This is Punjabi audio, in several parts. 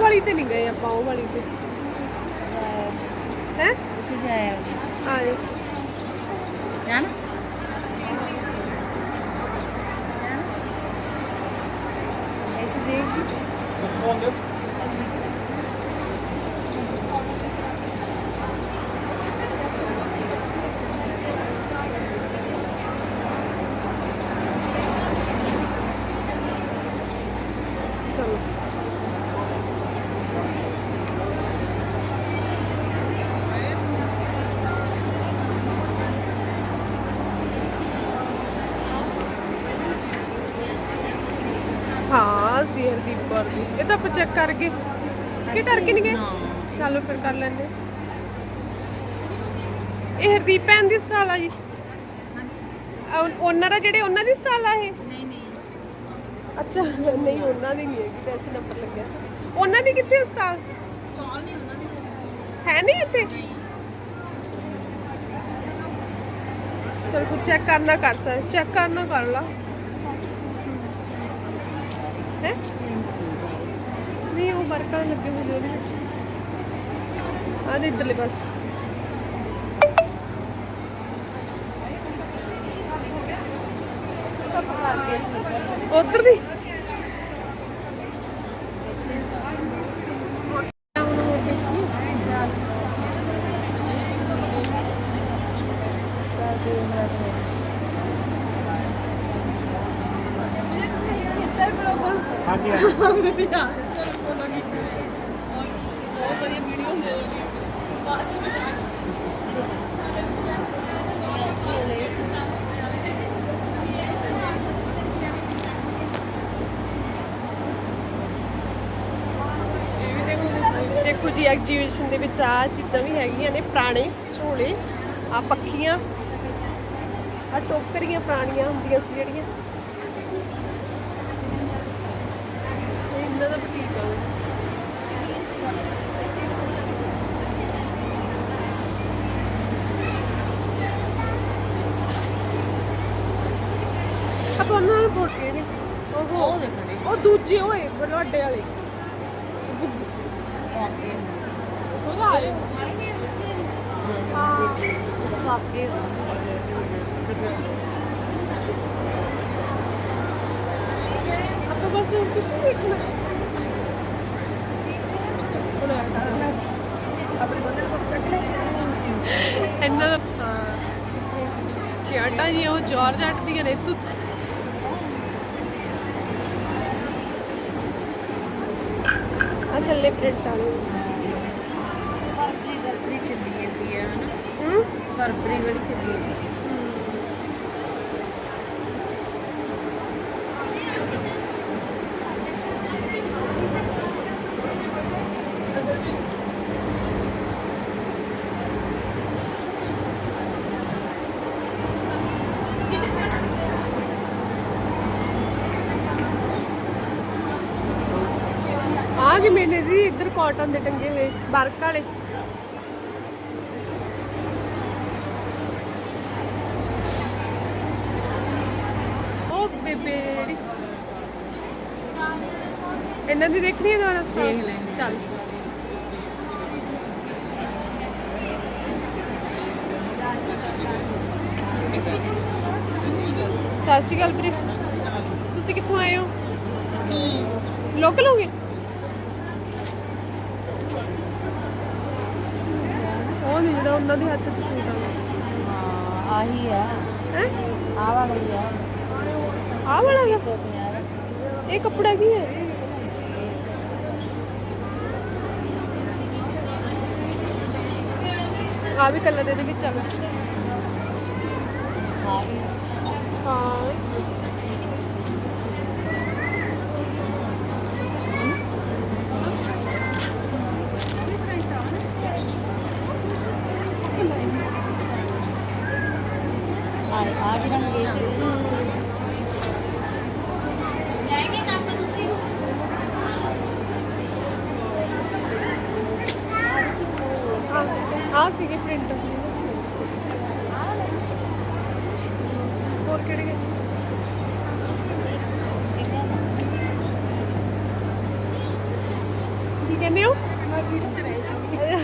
ਵਾਲੀ ਤੇ ਨਹੀਂ ਗਏ ਆਪਾਂ ਉਹ ਵਾਲੀ ਤੇ ਹੈ ਉੱਥੇ ਜਾਇਆ ਆ ਜੀ ਜਾਣਾ ਇੱਥੇ ਦੇਖ ਚਲੋ ਹਾਂ ਸੀ ਹਰਦੀਪ ਕੌਰ ਦੀ ਇਹ ਤਾਂ ਆਪਾਂ ਚੈੱਕ ਕਰ ਗਏ ਕੀ ਕਰਕੇ ਨਹੀਂ ਗਏ? ਚਲੋ ਫਿਰ ਕਰ ਲੈਂਦੇ। ਇਹ ਹਰਦੀਪ ਭੈਣ ਦੀ ਸਟਾਲ ਆ ਜੀ। ਉਹਨਾਂ ਦਾ ਜਿਹੜੇ ਉਹਨਾਂ ਦੀ ਸਟਾਲ ਆ ਇਹ? ਨਹੀਂ ਨਹੀਂ। ਅੱਛਾ ਨਹੀਂ ਉਹਨਾਂ ਦੀ ਨਹੀਂ ਹੈਗੀ ਵੈਸੇ ਨੰਬਰ ਲੱਗਿਆ। ਉਹਨਾਂ ਦੀ ਕਿੱਥੇ ਸਟਾਲ? ਸਟਾਲ ਨਹੀਂ ਉਹਨਾਂ ਦੀ ਹੈ ਨਹੀਂ। ਇੱਥੇ? ਚਲ ਕੁਝ ਚੈੱਕ ਕਰਨਾ ਕਰ ਸਕਦੇ ਚੈੱਕ ਕਰਨਾ ਕਰ ਲਾ। ਹੈ? ਨਹੀਂ ਉਹ ਵਰਕਾਂ ਲੱਗੇ ਹੋਏ ਨੇ ਉਹਦੇ ਵਿੱਚ ਆਹ ਦੇ ਇੱਧਰਲੇ ਪਾਸੇ ਕਰਕੇ ਸੀ ਉਧਰ ਦੀ ਹਾਂਜੀ ਦੇਖੋ ਜੀ ਆ ਚੀਜ਼ਾਂ ਵੀ ਹੈਗੀਆਂ ਨੇ ਪੁਰਾਣੇ ਝੋਲੇ ਆ ਪੱਖੀਆਂ ਆ ਟੋਕਰੀਆਂ ਪੁਰਾਣੀਆਂ ਹੁੰਦੀਆਂ ਸੀ ਜਿਹੜੀਆਂ। ਇਹ ਇਹਨਾਂ ਦਾ ਬੁਟੀਕ ਆ। ਆਪਾਂ ਉਹਨਾਂ ਨਾਲ ਫੋਟ ਕੇ ਨੇ ਉਹ ਉਹ ਦੇਖਣੇ ਉਹ ਦੂਜੇ ਹੋਏ ਵੱਡੇ ਵਾਲੇ ਗੁੱਗੂ ਕਾਕੇ ਉਹਦਾ ਆਏ ਹਾਂ ਕਾਕੇ ਆਪਾਂ ਬਸ ਕੁਝ ਨਹੀਂ ਦੇਖਣਾ ਹੁਣ ਆ ਕਰਨਾ ਆਪਣੇ ਬੰਦੇ ਨੂੰ ਕੱਟ ਲੈ ਇਹਨਾਂ ਦਾ ਹਾਂ ਸ਼ਰਟਾਂ ਜੀ ਉਹ ਨੇ ਤੂੰ ਆ ਥੱਲੇ ਪ੍ਰਿੰਟ ਵਾਲੇ। ਫਰਵਰੀ ਫਰਵਰੀ ਚੱਲੀ ਜਾਂਦੀ ਹੈ ਹਨਾ? ਹੂੰ? ਫਰਵਰੀ ਵਾਲੀ ਚੱਲੀ ਜਾਂਦੀ ਹੈ ਆ ਕਿ ਮੈਨੇ ਦੀ ਇੱਧਰ ਕਾਟਨ ਦੇ ਟੰਗੇ ਹੋਏ ਵਰਕ ਵਾਲੇ। ਉਹ ਬੇਬੇ ਜਿਹੜੀ। ਇਹਨਾਂ ਦੀ ਦੇਖਣੀ ਹੈ ਦੁਬਾਰਾ ਲੈਂਦੇ। ਚੱਲ। ਸਤਿ ਸ਼੍ਰੀ ਅਕਾਲ ਵੀਰੇ। ਤੁਸੀਂ ਕਿੱਥੋਂ ਆਏ ਹੋ? ਲੋਕਲ ਹੋਗੇ ਉਹ ਨਹੀਂ ਜਿਹੜਾ ਉਹਨਾਂ ਦੇ ਹੱਥ 'ਚ ਸੂਟ ਆ ਹਾਂ ਆਹੀ ਆ। ਹੈ? ਆਹ ਵਾਲਾ ਹੀ ਆ। ਆਹ ਵਾਲਾ ਗਾ? 150 ਇਹ ਕੱਪੜਾ ਕੀ ਹੈ? ਆ ਵੀ ਕਲਰ ਇਹਦੇ ਵਿੱਚ ਆਵੇ ਹਾਂ ਹਾਂ। ਆ ਸੀਗੇ ਪ੍ਰਿੰਟ ਹੋਰ ਕਿਹੜੇ? ਕੀ ਕਹਿੰਦੇ ਹੋ? ਮੈਂ ਵੀਡੀਓ ਚ ਰਹੀ ਸੀ। ਵੀਡੀਓ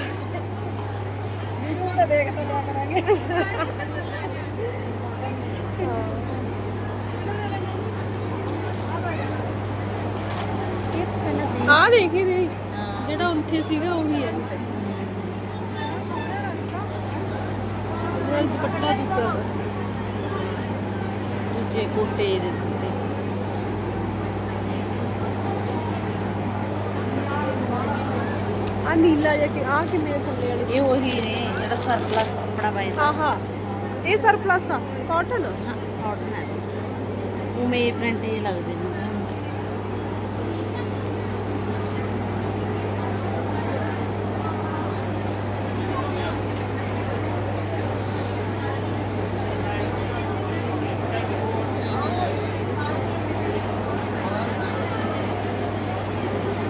ਤਾਂ ਦੇਖ ਤਾਂ ਕਰਾਂਗੇ ਇਹ ਪਹਿਲਾਂ ਦੇ ਆ ਦੇਖੀ ਦੇ ਹਾਂ ਜਿਹੜਾ ਉੱਥੇ ਸੀਗਾ ਉਹੀ ਹੈ ਦੁਪੱਟਾ ਦੂਜਾ। ਦੂਜੇ ਕੋਟੇ ਦੇ ਦਿੱਤੇ ਆ ਨੀਲਾ ਜਿਹਾ ਕਿ ਆ ਆ ਥੱਲੇ ਵਾਲੇ? ਇਹ ਉਹੀ ਨੇ ਜਿਹੜਾ ਸਰਪਲਸ ਕੱਪੜਾ ਪਾਇਆ ਆਹਾ ਇਹ ਸਰਪਲਸ ਆ ਕਾਟਨ ਹਾਂ ਕਾਟਨ ਹੈ। ਉਵੇਂ ਪ੍ਰਿੰਟ ਇਹ ਲੱਗਦੇ ਨੇ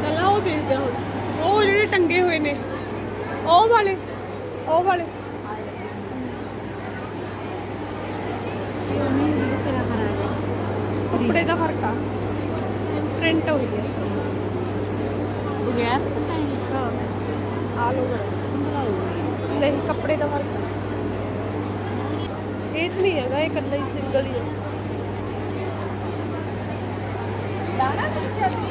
ਪਹਿਲਾਂ ਉਹ ਦੇਖਦੇ ਹਾਂ ਹੁਣ ਉਹ ਜਿਹੜੇ ਟੰਗੇ ਹੋਏ ਨੇ ਉਹ ਵਾਲੇ ਉਹ ਵਾਲੇ ਇਹ ਉਹਨੀ ਵੀ ਤੇਰਾ ਹਰਾ ਜਾ ਕੱਪੜੇ ਦਾ ਫ਼ਰਕ ਆ। ਪ੍ਰਿੰਟ ਹੈ ਬਗੈਰ? ਹਾਂ। ਆ ਲੋ ਨਹੀਂ ਕੱਪੜੇ ਦਾ ਫ਼ਰਕ ਆ। ਇਹ ਚ ਨਹੀਂ ਹੈਗਾ ਇਹ ਇਕੱਲਾ ਹੀ ਸਿੰਗਲ ਹੀ ਹੈ ਲਾਣਾ ਤੁਸੀਂ ਵੀ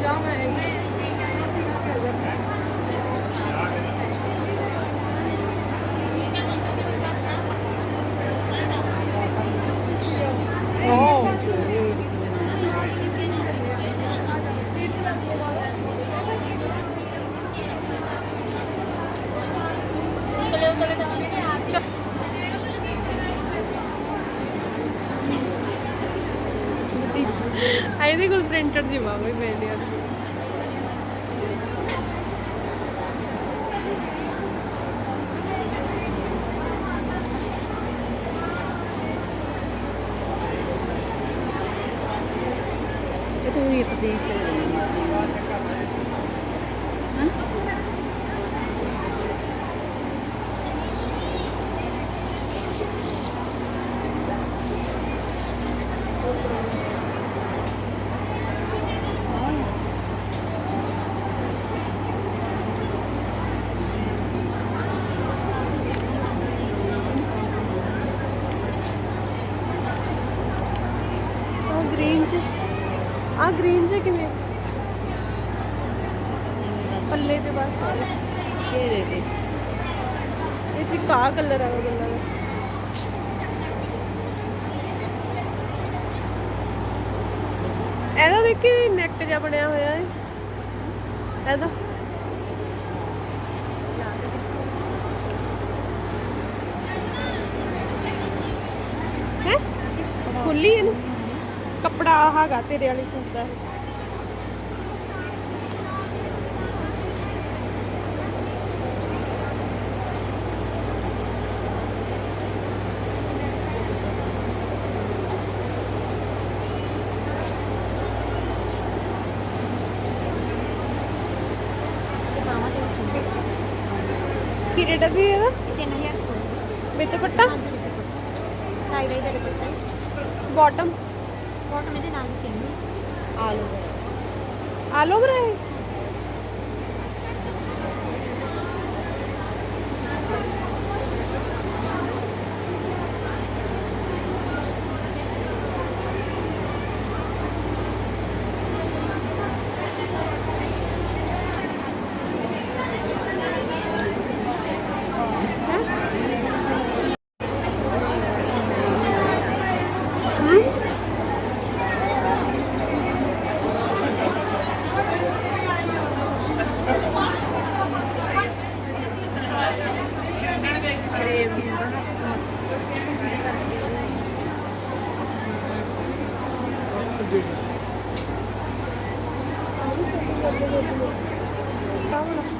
ਜਾ ਮੈਂ ਆ ਇਹਦੇ ਕੋਲ ਪ੍ਰਿੰਟਰ ਦੀ ਬਾਬਾ ਮੈਂ ਲਿਆ ਇਹ ਤੂੰ ਹੀ ਦੇਖ ਕੇ ਲਈ ਹਾਂ ਆ ਗ੍ਰੀਨ ਚ ਆ ਗ੍ਰੀਨ ਚ ਕਿਵੇਂ ਪੱਲੇ ਦੇ ਬਾਅਦ ਇਹ ਦੇ ਦੇ ਇਹ ਚ ਕਾ ਕਲਰ ਆ ਗੱਲਾਂ ਦਾ ਇਹਦਾ ਦੇਖੀ ਨੈਕ ਜਿਹਾ ਬਣਿਆ ਹੋਇਆ ਹੈ ਇਹਦਾ। ਖੁੱਲੀ ਇਹਨੂੰ? ਕੱਪੜਾ ਹੈਗਾ ਤੇਰੇ ਵਾਲੇ ਸੂਟ ਦਾ ਇਹ। ਬਾਵਾ ਦੇ ਸੀ ਕੀ ਰੇਟ ਹੈ ਵੀ ਇਹਦਾ 3000 ਕੋਲ ਵਿੱਚ ਦੁਪੱਟਾ ਟਾਈ ਵਾਈ ਦਾ ਦੁਪੱਟਾ ਹੈ ਬਾਟਮ ਕਾਟਨ ਇਹਦੇ ਨਾਲ ਸੇਮ ਹੈ ਆਲ কেমন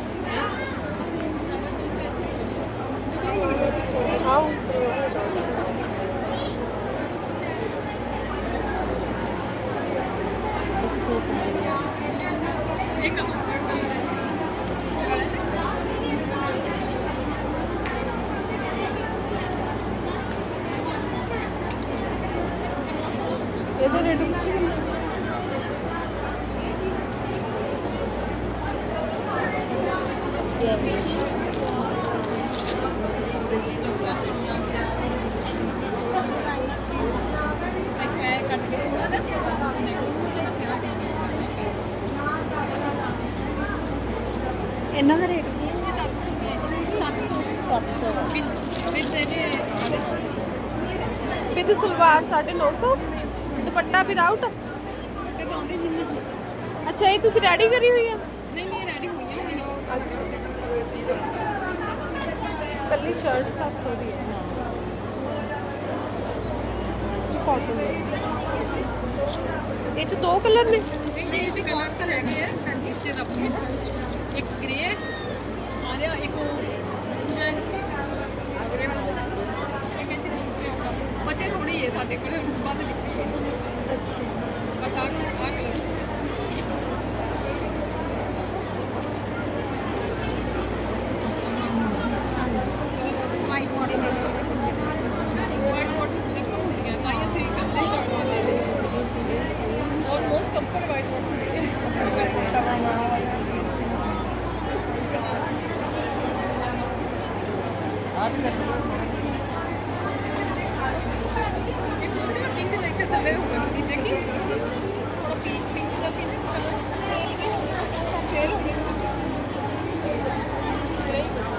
ਇਹਨਾਂ ਦਾ ਰੇਟ ਕੀ ਹੈ? 700 ਵਿਦ ਸਲਵਾਰ 950 ਦੁਪੱਟਾ ਵਿਦਆਊਟ ਅੱਛਾ ਇਹ ਤੁਸੀਂ ਰੈਡੀ ਕਰੀ ਹੋਈ ਆ? ਅੱਛਾ। ਕੱਲੀ ਸ਼ਰਟ 700 ਦੀ ਹੈ। ਇਹ ਚ ਦੋ ਕਲਰ ਨੇ? ਇੱਕ ਗ੍ਰੇ ਆ ਰਿਹਾ ਇੱਕ ਉਹ ਦੂਜਾ ਹੈ ਗ੍ਰੇ ਵਾਲਾ ਇਹ ਥੋੜੀ ਹੈ ਸਾਡੇ ਕੋਲ ਉਸ ਬਾਅਦ ਲਿਖੀ ਹੈ ਅੱਛਾ ਬਸ ਆ ਆ colour white water white water select ਹੁੰਦੀ ਹੈ ਤਾਂ ਹੀ ਅਸੀਂ ਇਕੱਲੇ ਸ਼ਾਪ ਤੇ ਦੇ ਰਹੇ ਹਾਂ ਆਲਮੋਸਟ ਸਭ ਕੋਲ ਵਾਈਟ ਵਾਟਰ ਇਹ ਥੋੜਾ ਜਿਹਾ ਪਿੰਕ ਜਿਹਾ ਇੱਕ ਥੱਲੇ ਹੋਊਗਾ ਤੁਸੀਂ ਦੇਖੀ ਥੋੜਾ ਪੀਚ ਪਿੰਕ ਜਿਹਾ ਸੀ ਨਾ ਕਲਰ ਫੇਰ ਹੋ ਗਿਆ ਗ੍ਰੇ ਹੀ ਬਤਾ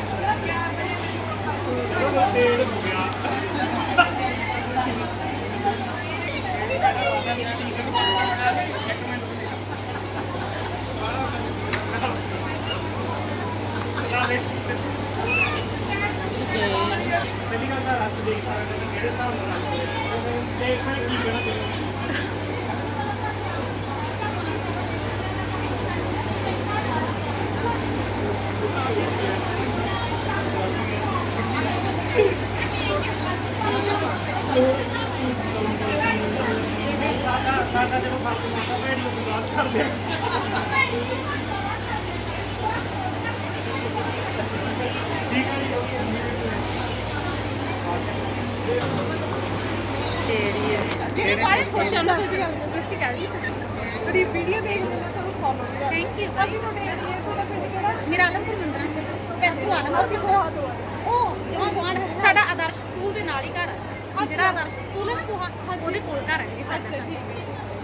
ਪਹਿਲੀ ਗੱਲ ਤਾਂ ਰਸ ਦੇਖ ਸਕਦੇ ਨੇ ਕਿਹੜੇ ਹਿਸਾਬ ਨਾਲ ਰੱਖਦੇ ਨੇ ਤੇ ਇੱਥੇ ਕੀ ਕਹਿਣਾ ਚਾਹੁੰਦੇ ਸਾਡਾ ਸਾਡਾ ਜਦੋਂ ਫ਼ਰਕ ਹੁੰਦਾ ਵੀਡੀਓ ਬਰਦਾਸ਼ਤ ਕਰਦੇ ਆ ਠੀਕ ਹੈ ਜੀ ਬਾਰੇ ਖੁਸ਼ ਹਨ। ਸਤਿ ਸ਼੍ਰੀ ਅਕਾਲ ਜੀ ਸਤਿ ਸ਼੍ਰੀ ਅਕਾਲ ਤੁਹਾਡੀ ਵੀਡੀਓ ਦੇਖਦੇ ਨੇ ਤੁਹਾਨੂੰ ਫੋਲੋ ਥੈਂਕ ਯੂ ਅਸੀਂ ਤੁਹਾਡੇ ਏਰੀਆ ਤੁਹਾਡਾ ਪਿੰਡ ਕਿਹੜਾ ਮੇਰਾ ਆਲਮਪੁਰ ਮੰਦਰਾ ਪੈਸੂ ਆਲਮਪੁਰ ਬਹੁਤ ਬਹੁਤ ਉਹ ਉਹ ਗੁਆਂਢ ਸਾਡਾ ਆਦਰਸ਼ ਸਕੂਲ ਦੇ ਨਾਲ ਹੀ ਘਰ ਹੈ। ਜਿਹੜਾ ਆਦਰਸ਼ ਸਕੂਲ ਹੈ ਨਾ ਕੋਹਾ ਉਹਦੇ ਕੋਲ ਘਰ ਹੈ ਸਾਡਾ।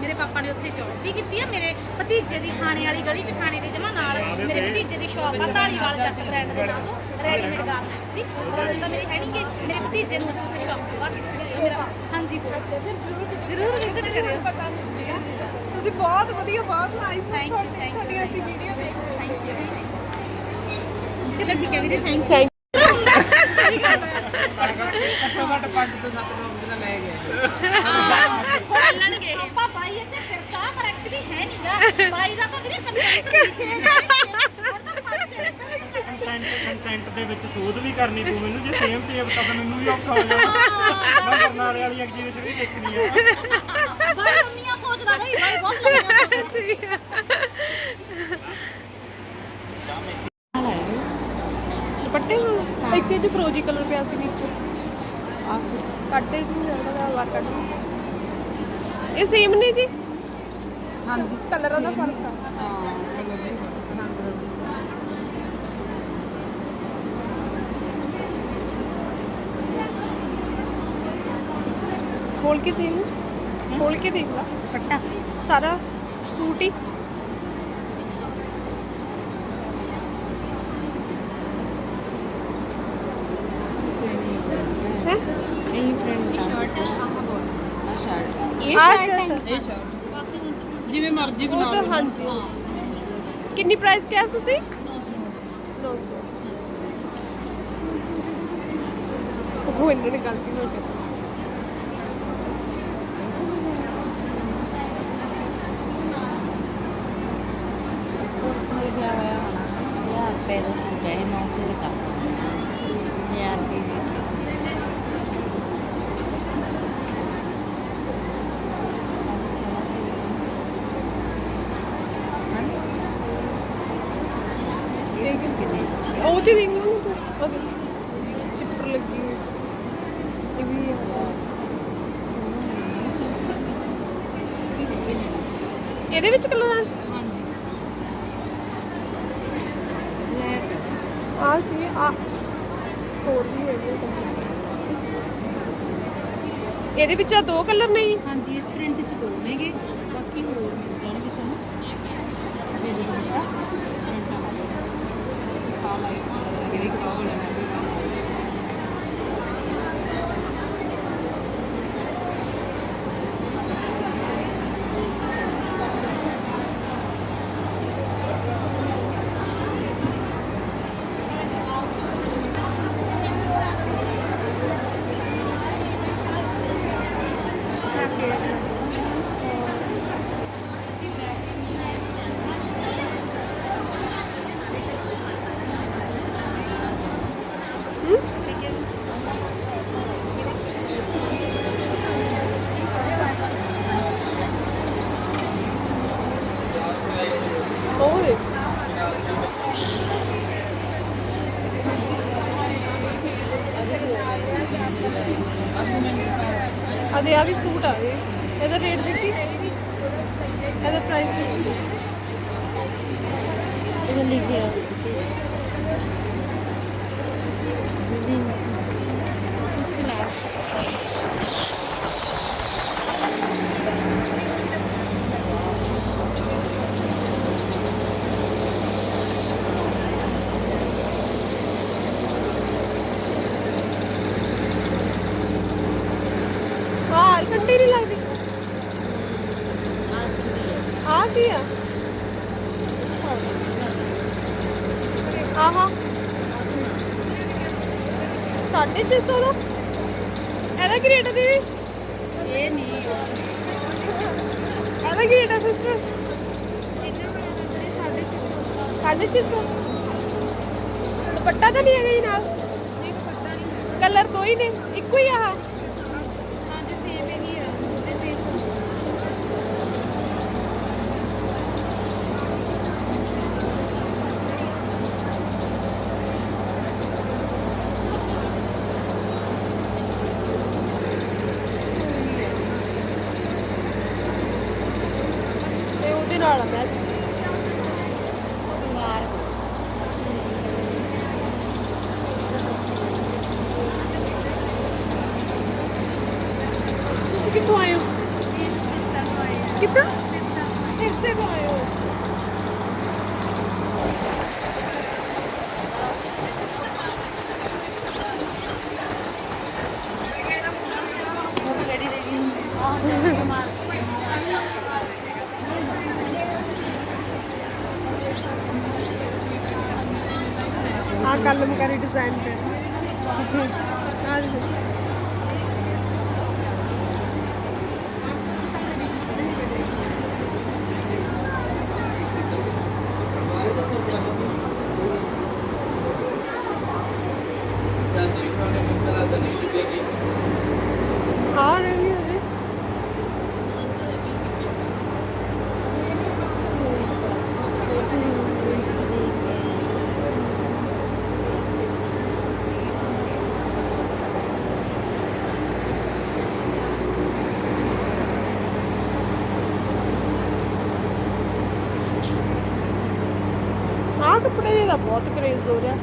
ਮੇਰੇ ਪਾਪਾ ਨੇ ਉੱਥੇ ਜੌਬ ਵੀ ਕੀਤੀ ਹੈ। ਮੇਰੇ ਭਤੀਜੇ ਦੀ ਖਾਣੇ ਵਾਲੀ ਗਲੀ ਚ ਖਾਣੇ ਦੇ ਜਮਾ ਨਾਲ ਮੇਰੇ ਭਤੀਜੇ ਦੀ ਸ਼ਾਪ ਆ ਢਾਲੀਵਾਲ ਜੱਟ ਬ੍ਰਾਂਡ ਦੇ ਨਾਂ ਤੋਂ ਰੈਡੀਮੇਡ ਗਾਰਮੈਂਟਸ ਦੀ। ਬ੍ਰਦਰ ਤਾਂ ਮੇਰੇ ਹੈ ਨਹੀਂ ਕਿ ਮੇਰੇ ਭਤੀਜੇ ਨੂੰ ਅਸੀਂ ਸ਼ਾਪ ਖਵਾ ਕੇ ਦਿੱਤੀ। ਹੈ। ਮੇਰਾ ਹਾਂਜੀ ਬੋਲ ਫਿਰ ਜ਼ਰੂਰ ਜ਼ਰੂਰ ਵਿਜ਼ਿਟ ਕਰਿਓ। ਪਤਾ ਨਹੀਂ ਹੈ ਤੁਸੀਂ ਬਹੁਤ ਵਧੀਆ ਬਹੁਤ nice Thank you, thank you. ਤੁਹਾਡੀਆਂ ਅਸੀਂ ਵੀਡੀਓ ਦੇਖਦੇ ਥੈਂਕ ਯੂ ਚਲੋ ਠੀਕ ਹੈ ਵੀਰੇ ਥੈਂਕ ਯੂ ਥੈਂਕ ਘੱਟੋ ਘੱਟ 5 ਤੋਂ 7 ਕਿਲੋਮੀਟਰ ਲੈ ਗਏ ਚੱਲਣਗੇ ਪਾਪਾ ਬਾਈ ਇੱਥੇ ਫਿਰਦਾ ਪਰ ਐਕਚੁਅਲੀ ਹੈ ਨਹੀਂਗਾ ਬਾਈ ਦਾ ਤਾਂ ਵੀਰੇ ਕੰਟੈਂਟ ਲਿਖਿਆ ਕੰਟੈਂਟ ਕੰਟੈਂਟ ਦੇ ਵਿੱਚ ਸੋਧ ਵੀ ਕਰਨੀ ਪਊ ਮੈਨੂੰ ਜੇ ਸੇਮ ਚੇਪ ਤਾਂ ਫਿਰ ਮੈਨੂੰ ਵੀ ਔਖਾ ਹੋ ਜਾਣਾ ਮੈਂ ਬਰਨਾਲੇ ਵਾਲੀ ਐਗਜੀਬਿਸ਼ਨ ਵੀ ਦੇਖਣੀ ਆ। ਬਾਈ ਲੰਮੀਆਂ ਸੋਚਦਾ ਬਾਈ ਬਾਈ ਬਹੁਤ ਲੰਮੀਆਂ ਠੀਕ ਹੈ। ਦੁਪੱਟੇ ਇੱਕ ਇਹ ਚ ਫਰੋਜੀ ਕਲਰ ਪਿਆ ਸੀ ਵਿੱਚ। ਆਸ ਕੱਟੇ ਨਹੀਂ ਜਾਂਦਾ ਦਾ ਲਾ ਕੱਢ ਇਹ ਸੇਮ ਨੇ ਜੀ? ਹਾਂਜੀ। ਕਲਰਾਂ ਦਾ ਫ਼ਰਕ ਆ ਖੋਲ ਕੇ ਦੇਖ ਲਓ। ਖੋਲ ਕੇ ਦੇਖ ਲਾ ਪੱਟਾ ਸਾਰਾ ਸੂਟ ਹੀ ਹੈ ਸ਼ਰਟ shirt ਹੈ। ਇਹ ਸ਼ਰਟ ਜਿਵੇਂ ਮਰਜ਼ੀ ਉਹ ਬਣਾ ਤਾਂ ਲਓ। ਹਾਂਜੀ। ਕਿੰਨੀ ਪ੍ਰਾਈਸ ਕਿਹਾ ਤੁਸੀਂ? 900 ਉਹ ਇਹਨਾਂ ਨੇ ਗਲਤੀ ਹੋ ਗਈ ਲਿਖਿਆ ਹੋਇਆ ਹੋਣਾ 1000 ਰੁਪਏ ਦਾ ਸੂਟ ਹੈ 900 ਦਾ 1000 ਰੁਪਏ ਦੀ ਉਹ ਤੇ ਦੇਖ ਨਾ ਉਹਦੇ ਚਿੱਪਰ ਲੱਗੀ ਹੋਈ। ਇਹ ਵੀ ਆ। ਇਹਦੇ ਵਿੱਚ ਕਲਰ ਆ? ਹਾਂਜੀ। ਆ ਸੀ ਆ ਹੋਰ ਵੀ ਹੈਗੇ ਆ ਇਹਦੇ ਵਿੱਚ ਆ ਦੋ ਕਲਰ ਨੇ ਜੀ? ਹਾਂਜੀ ਇਸ ਪ੍ਰਿੰਟ ਚ ਦੋ ਨੇਗੇ। ਅਦੇ ਆ ਵੀ ਸੂਟ ਆ ਗਏ ਇਹਦਾ ਰੇਟ ਦੇਖੀ? ਇਹਦਾ ਪ੍ਰਾਈਸ ਦੇਖੀ? ਇਹ ਲਿਖਿਆ ਕੁਛ ਲਾ ਹਾਂ ਕੰਡੀ ਨਹੀਂ ਲੱਗਦੀ ਆ ਕੀ ਆ ਆਹਾ 650 ਦਾ ਇਹਦਾ ਕੀ ਰੇਟ ਆ ਦੀਦੀ? ਇਹ ਨਹੀਂ ਇਹਦਾ ਕੀ ਰੇਟ ਆ ਸਿਸਟਰ ਇਹਨਾਂ ਬਣਾ ਦੇ 650 ਸਾਢੇ ਛੇ ਸੌ। ਦੁਪੱਟਾ ਤਾਂ ਨਹੀਂ ਹੈਗਾ ਜੀ ਨਾਲ? ਇਹ ਦੁਪੱਟਾ ਨਹੀਂ ਹੈਗਾ। ਕਲਰ ਦੋ ਹੀ ਨੇ ਇੱਕੋ ਹੀ ਆ ਹਾਂਜੀ ਸੇਮ ਹੀ ਹੈ ਦੂਜੇ ਸੇਮ ਤੇ ਉਹਦੇ ਨਾਲ ਆ ਮੈਚ ਮਾਰ ਤੁਸੀਂ ਕਿੱਥੋਂ ਆਏ ਹੋ ਇਹ ਸਿਸਾ ਤੋਂ ਆਇਆ ਕਿੱਦਾਂ ਸਿਸਾ ਸਿਰਸੇ ਤੋਂ ਆਏ ਹੋ ਕਿਹੜੀ ਦੇ ਗਈ ਆ ਕਲਮਕਾਰੀ ਡਿਜ਼ਾਈਨ ਤੇ ਕਿੱਥੇ ਆ ਦੇਖੋ ਆ ਰਹੀ ਹੈ ਜੀ ਆ ਕੱਪੜੇ ਜਿਹੇ ਦਾ ਬਹੁਤ ਕਰੇਜ਼ ਹੋ ਰਿਹਾ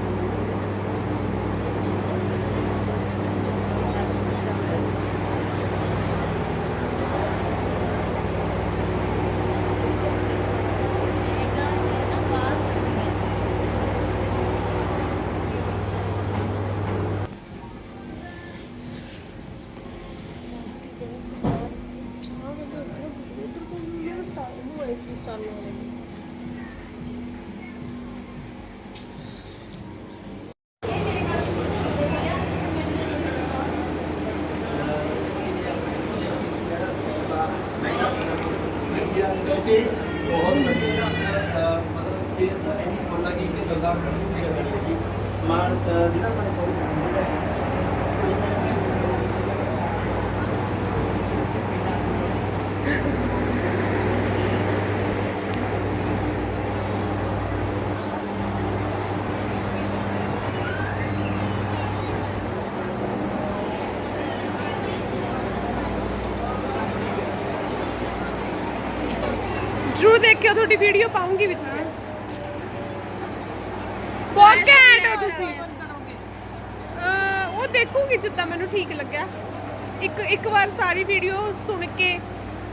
ਕਿਉਂਕਿ ਬਹੁਤ ਵਧੀਆ ਅਹ, ਮਤਲਬ ਸਪੇਸ ਐਨੀ ਖੁੱਲਾ ਕਿ ਕਿ ਬੰਦਾ ਖੜ ਨਹੀਂ ਹੈਗੀ ਸਮਾਨ ਅਹ, ਜਿਹੜਾ ਆਪਣੇ ਕੋਲ ਹੁੰਦਾ ਹੈ ਦੇਖਿਓ ਤੁਹਾਡੀ ਵੀਡੀਓ ਪਾਉਂਗੀ ਵਿੱਚ। ਬਹੁਤ ਘੈਂਟ ਹੋ ਤੁਸੀਂ। ਅਹ ਉਹ ਦੇਖੂਗੀ ਜਿੱਦਾਂ ਮੈਨੂੰ ਠੀਕ ਲੱਗਿਆ। ਇੱਕ ਇੱਕ ਵਾਰ ਸਾਰੀ ਵੀਡੀਓ ਸੁਣ ਕੇ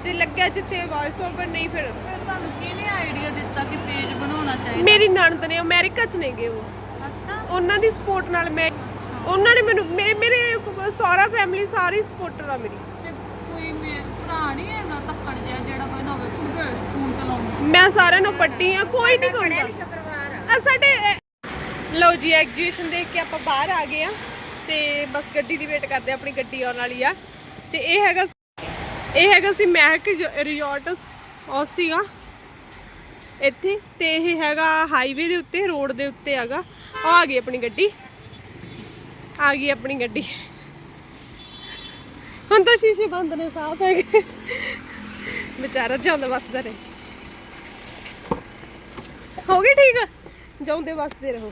ਜੇ ਲੱਗਿਆ ਜਿੱਥੇ ਵੌਇਸ ਓਵਰ ਨਹੀਂ ਫਿਰ ਫਿਰ ਤੁਹਾਨੂੰ ਕਿਹਨੇ ਆਈਡੀਆ ਦਿੱਤਾ ਕਿ ਪੇਜ ਬਣਾਉਣਾ ਚਾਹੀਦਾ? ਮੇਰੀ ਨਣਦ ਨੇ ਅਮਰੀਕਾ ਚ ਨੇਗੇ ਉਹ। ਅੱਛਾ। ਉਹਨਾਂ ਦੀ ਸਪੋਰਟ ਨਾਲ ਮੈਂ ਉਹਨਾਂ ਨੇ ਮੈਨੂੰ ਮੇਰੇ ਮੇਰੇ ਸਾਰਾ ਫੈਮਿਲੀ ਸਾਰੀ ਸਪੋਰਟਰ ਆ ਮੇਰੀ। ਤੇ ਕੋਈ ਮੇ ਭਰਾ ਨਹੀਂ ਹੈਗਾ ਧੱਕੜ ਜਿਹਾ ਜਿਹੜਾ ਕੋਈ ਨਾ ਹੋਵੇ। ਮੈਂ ਸਾਰਿਆਂ ਨੂੰ ਪੱਟੀ ਆ ਕੋਈ ਨਹੀਂ ਕਹਿੰਦਾ ਆ। ਸਾਡੇ ਲਓ ਜੀ ਐਗਜੀਬਿਸ਼ਨ ਦੇਖ ਕੇ ਆਪਾਂ ਬਾਹਰ ਆ ਗਏ ਆ ਤੇ ਬਸ ਗੱਡੀ ਦੀ ਵੇਟ ਕਰਦੇ ਆ ਆਪਣੀ ਗੱਡੀ ਆਉਣ ਵਾਲੀ ਆ। ਤੇ ਇਹ ਹੈਗਾ ਇਹ ਹੈਗਾ ਸੀ ਮਹਿਕ ਰਿਜ਼ੋਰਟਸ ਉਹ ਸੀਗਾ ਇੱਥੇ ਤੇ ਇਹ ਹੈਗਾ ਹਾਈਵੇ ਦੇ ਉੱਤੇ ਰੋਡ ਦੇ ਉੱਤੇ ਹੈਗਾ। ਆ ਆ ਗਈ ਆਪਣੀ ਗੱਡੀ ਆ ਗਈ ਆਪਣੀ ਗੱਡੀ। ਹੁਣ ਤਾਂ ਸ਼ੀਸ਼ੇ ਬੰਦ ਨੇ ਸਾਫ਼ ਹੈਗੇ। ਵਿਚਾਰਾ ਜਾਂਦਾ ਵਸਦਾ ਰਹੇ। ਹੋ ਗਈ ਠੀਕ? ਜਾਉਂਦੇ ਵਸਦੇ ਰਹੋ।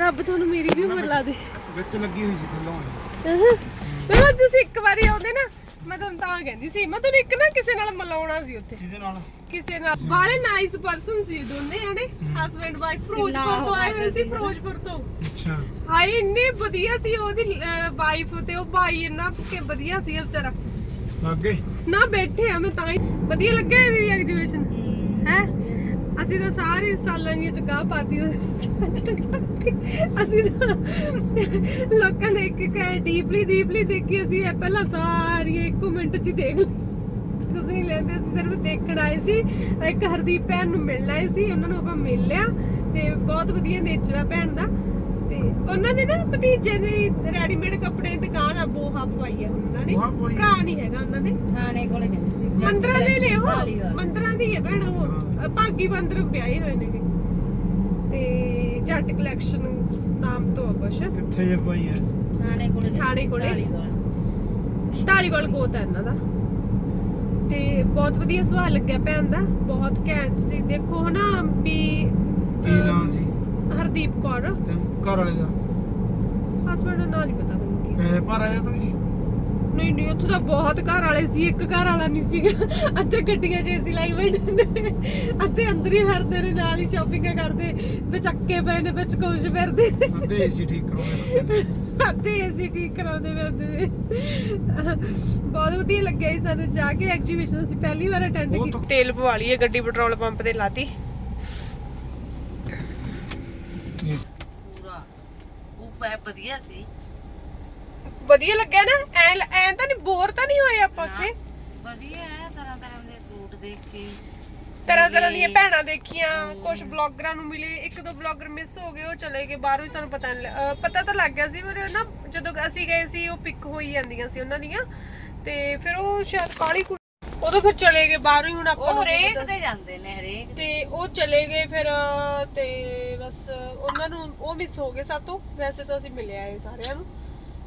ਰੱਬ ਤੁਹਾਨੂੰ ਮੇਰੀ ਵੀ ਉਮਰ ਲਾ ਦੇ। ਵਿੱਚ ਲੱਗੀ ਹੋਈ ਸੀ ਥੱਲੋਂ। ਮੈਂ ਕਿਹਾ ਤੁਸੀਂ ਇੱਕ ਵਾਰੀ ਆਉਂਦੇ ਨਾ ਮੈਂ ਤੁਹਾਨੂੰ ਤਾਂ ਕਹਿੰਦੀ ਸੀ ਮੈਂ ਤੁਹਾਨੂੰ ਇੱਕ ਨਾ ਕਿਸੇ ਨਾਲ ਮਿਲਾਉਣਾ ਸੀ ਉੱਥੇ। ਕਿਹਦੇ ਨਾਲ? ਕਿਸੇ ਨਾਲ। ਬਾਲੇ ਨਾਈਸ ਪਰਸਨ ਸੀ ਦੋਨੇ ਹਨੇ? ਹਸਬੰਡ ਵਾਈਫ ਫਿਰੋਜ਼ਪੁਰ ਤੋਂ ਆਏ ਹੋਏ ਸੀ ਫਿਰੋਜ਼ਪੁਰ ਤੋਂ। ਅੱਛਾ। ਹਾਏ ਇੰਨੇ ਵਧੀਆ ਸੀ ਉਹਦੀ ਵਾਈਫ ਤੇ ਉਹ ਭਾਈ ਇੰਨਾ ਕਿ ਵਧੀਆ ਸੀ ਵਿਚਾਰਾ। ਲੱਗ ਗਏ। ਨਾ ਬੈਠੇ ਆ ਮੈਂ ਤਾਂ ਹੀ ਵਧੀਆ ਲੱਗਿਆ ਇਹਦੀ ਐਗਜੀਬਿਸ਼ਨ ਹੈ? ਅਸੀਂ ਤਾਂ ਸਾਰੇ ਸਟਾਲਾਂ ਦੀਆਂ ਚੁਕਾ ਪਾਤੀ ਅਸੀਂ ਤਾਂ ਲੋਕਾਂ ਨੇ ਇੱਕ ਕਹੇ ਡੀਪਲੀ ਡੀਪਲੀ ਦੇਖੀ, ਅਸੀਂ ਇਹ ਪਹਿਲਾਂ ਸਾਰੀਆਂ ਇੱਕੋ ਮਿੰਟ ਚ ਹੀ ਦੇਖ ਲਈ ਕੁਝ ਨਹੀਂ ਲੈਂਦੇ, ਅਸੀਂ ਸਿਰਫ ਦੇਖਣ ਆਏ ਸੀ। ਇੱਕ ਹਰਦੀਪ ਭੈਣ ਨੂੰ ਮਿਲਣ ਆਏ ਸੀ, ਉਹਨਾਂ ਨੂੰ ਆਪਾਂ ਮਿਲ ਲਿਆ ਤੇ ਬਹੁਤ ਵਧੀਆ ਨੇਚਰ ਆ ਭੈਣ ਦਾ। ਤੇ ਉਹਨਾਂ ਦੇ ਨਾ ਭਤੀਜੇ ਦੀ ਰੈਡੀਮੇਡ ਕੱਪੜੇ ਦੀ ਦੁਕਾਨ ਬੋਹਾ ਪਵਾਈ ਆ ਉਹਨਾਂ ਨੇ। ਪਵਾਈ? ਭਰਾ ਨਹੀਂ ਹੈਗਾ ਉਹਨਾਂ ਦੇ। ਥਾਣੇ ਕੋਲੇ ਗਏ ਸੀ। ਮੰਦਰਾਂ ਦੇ ਨੇ ਉਹ। ਮੰਦਰਾਂ ਦੀ ਹੈ ਭੈਣ ਉਹ। ਅ, ਭਾਗੀ ਮੰਦਰ ਵਿਆਹੇ ਹੋਏ ਨੇਗੇ ਤੇ ਜੱਟ ਕਲੈਕਸ਼ਨ ਨਾਮ ਤੋਂ ਆ ਕੁਛ। ਕਿੱਥੇ ਜੇ ਪਈ ਹੈ? ਥਾਣੇ ਕੋਲੇ ਥਾਣੇ ਕੋਲੇ। ਢਾਲੀਵਾਲ। ਗੋਤ ਹੈ ਇਹਨਾਂ ਦਾ। ਤੇ ਬਹੁਤ ਵਧੀਆ ਸੁਭਾਅ ਲੱਗਿਆ ਭੈਣ ਦਾ। ਬਹੁਤ ਘੈਂਟ ਸੀ। ਦੇਖੋ ਹਨਾ ਵੀ ਕੀ ਨਾਂ ਸੀ? ਹਰਦੀਪ ਕੌਰ। ਤੇ ਘਰ ਵਾਲੇ ਦਾ? ਹਸਬੰਡ ਦਾ ਨਾਂ ਨਹੀਂ ਪਤਾ ਮੈਨੂੰ। ਸੀ। ਇਹ ਪਰ ਆਇਆ ਤਾਂ ਨਹੀਂ ਸੀ? ਨਹੀਂ ਨਹੀਂ ਉੱਥੇ ਤਾਂ ਬਹੁਤ ਘਰ ਵਾਲੇ ਸੀ ਇੱਕ ਘਰ ਵਾਲਾ ਨਹੀਂ ਸੀਗਾ। ਅੱਧੇ ਗੱਡੀਆਂ 'ਚ ਏਸੀ ਲਾਈ ਬੈਠੇ ਨੇ। ਅੱਧੇ ਅੰਦਰ ਹੀ ਫਿਰਦੇ ਨੇ ਨਾਲ ਹੀ ਸ਼ਾਪਿੰਗ ਕਰਦੇ। ਵਿੱਚ ਅੱਕੇ ਪਏ ਨੇ ਵਿੱਚ ਕੁਝ ਫਿਰਦੇ ਅੱਧੇ ਏਸੀ ਠੀਕ ਕਰਾਉਣੇ। ਅੱਧੇ ਏਸੀ ਠੀਕ ਕਰਾਉਂਦੇ ਫਿਰਦੇ ਨੇ। ਬਹੁਤ ਵਧੀਆ ਲੱਗਿਆ ਸੀ ਸਾਨੂੰ ਜਾ ਕੇ ਐਗਜੀਬਿਸ਼ਨ ਅਸੀਂ ਪਹਿਲੀ ਵਾਰ ਅਟੈਂਡ ਉਹ ਕੀਤੀ। ਤੇਲ ਪਵਾ ਲਈਏ ਗੱਡੀ ਪੈਟਰੋਲ ਪੰਪ ਤੇ ਲਾਤੀ। ਪੂਰਾ। ਉਹ ਪੈ ਵਧੀਆ ਸੀ। ਵਧੀਆ ਲੱਗਿਆ ਨਾ? ਐ ਐ ਤਾਂ ਨਹੀਂ ਬੋਰ ਤਾਂ ਨਹੀਂ ਹੋਏ ਆਪਾਂ ਉੱਥੇ? ਵਧੀਆ ਹੈ ਤਰ੍ਹਾਂ ਤਰ੍ਹਾਂ ਦੇ ਸੂਟ ਦੇਖ ਕੇ। ਤਰ੍ਹਾਂ ਤਰ੍ਹਾਂ ਦੀਆਂ ਭੈਣਾਂ ਦੇਖੀਆਂ ਕੁਝ ਬਲੌਗਰਾਂ ਨੂੰ ਮਿਲੇ ਇੱਕ ਦੋ ਬਲੌਗਰ ਮਿਸ ਹੋ ਗਏ ਉਹ ਚਲੇ ਗਏ ਬਾਹਰੋਂ ਹੀ ਸਾਨੂੰ ਪਤਾ ਨਹੀਂ ਪਤਾ ਤਾਂ ਲੱਗ ਗਿਆ ਸੀ ਪਰ ਨਾ ਜਦੋਂ ਅਸੀਂ ਗਏ ਸੀ ਉਹ ਪਿਕ ਹੋਈ ਜਾਂਦੀਆਂ ਸੀ ਉਹਨਾਂ ਦੀਆਂ। ਤੇ ਫਿਰ ਉਹ ਸ਼ਾਇਦ ਕਾਲੀ ਕੁੜੀ ਉਦੋਂ ਫਿਰ ਚਲੇ ਗਏ ਬਾਹਰੋਂ ਹੀ ਹੁਣ ਆਪਾਂ ਉਹ ਨੂੰ ਕੀ ਹਰੇਕ। ਤੇ ਜਾਂਦੇ ਨੇ ਹਰੇਕ ਤੇ ਉਹ ਚਲੇ ਗਏ ਫਿਰ ਤੇ ਬਸ ਉਹਨਾਂ ਨੂੰ ਉਹ ਮਿਸ ਹੋ ਗਏ ਸਾਤੋਂ। ਵੈਸੇ ਤਾਂ ਅਸੀਂ ਮਿਲਿਆ ਆਏ ਸਾਰਿਆਂ ਨੂੰ।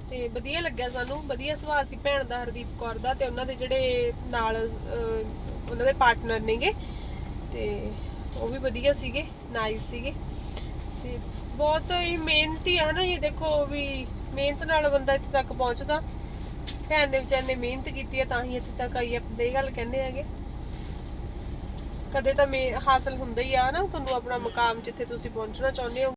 ਤੇ ਵਧੀਆ ਲੱਗਿਆ ਸਾਨੂੰ। ਵਧੀਆ ਸੁਭਾਅ ਸੀ ਭੈਣ ਦਾ ਹਰਦੀਪ ਕੌਰ ਦਾ ਤੇ ਉਹਨਾਂ ਦੇ ਜਿਹੜੇ ਨਾਲ ਅਹ, ਉਹਨਾਂ ਦੇ ਪਾਰਟਨਰ ਨੇਗੇ। ਤੇ ਉਹ ਵੀ ਵਧੀਆ ਸੀਗੇ ਨਾਈਸ ਸੀਗੇ। ਤੇ ਬਹੁਤ ਹੀ ਮਿਹਨਤੀ ਆ ਨਾ ਇਹ ਦੇਖੋ ਵੀ ਮਿਹਨਤ ਨਾਲ ਬੰਦਾ ਇੱਥੇ ਤੱਕ ਪਹੁੰਚਦਾ। ਭੈਣ ਦੇ ਵਿਚਾਰ ਨੇ ਮਿਹਨਤ ਕੀਤੀ ਹੈ ਤਾਂ ਹੀ ਇੱਥੇ ਤੱਕ ਆਈ ਹੈ ਆਪਾਂ ਗੱਲ ਕਹਿੰਦੇ ਹੈਗੇ। ਕਦੇ ਤਾਂ ਮੇ ਹਾਸਲ ਹੁੰਦਾ ਹੀ ਆ ਨਾ ਤੁਹਾਨੂੰ ਆਪਣਾ ਮੁਕਾਮ ਜਿੱਥੇ ਤੁਸੀਂ ਪਹੁੰਚਣਾ ਚਾਹੁੰਦੇ ਹੋ।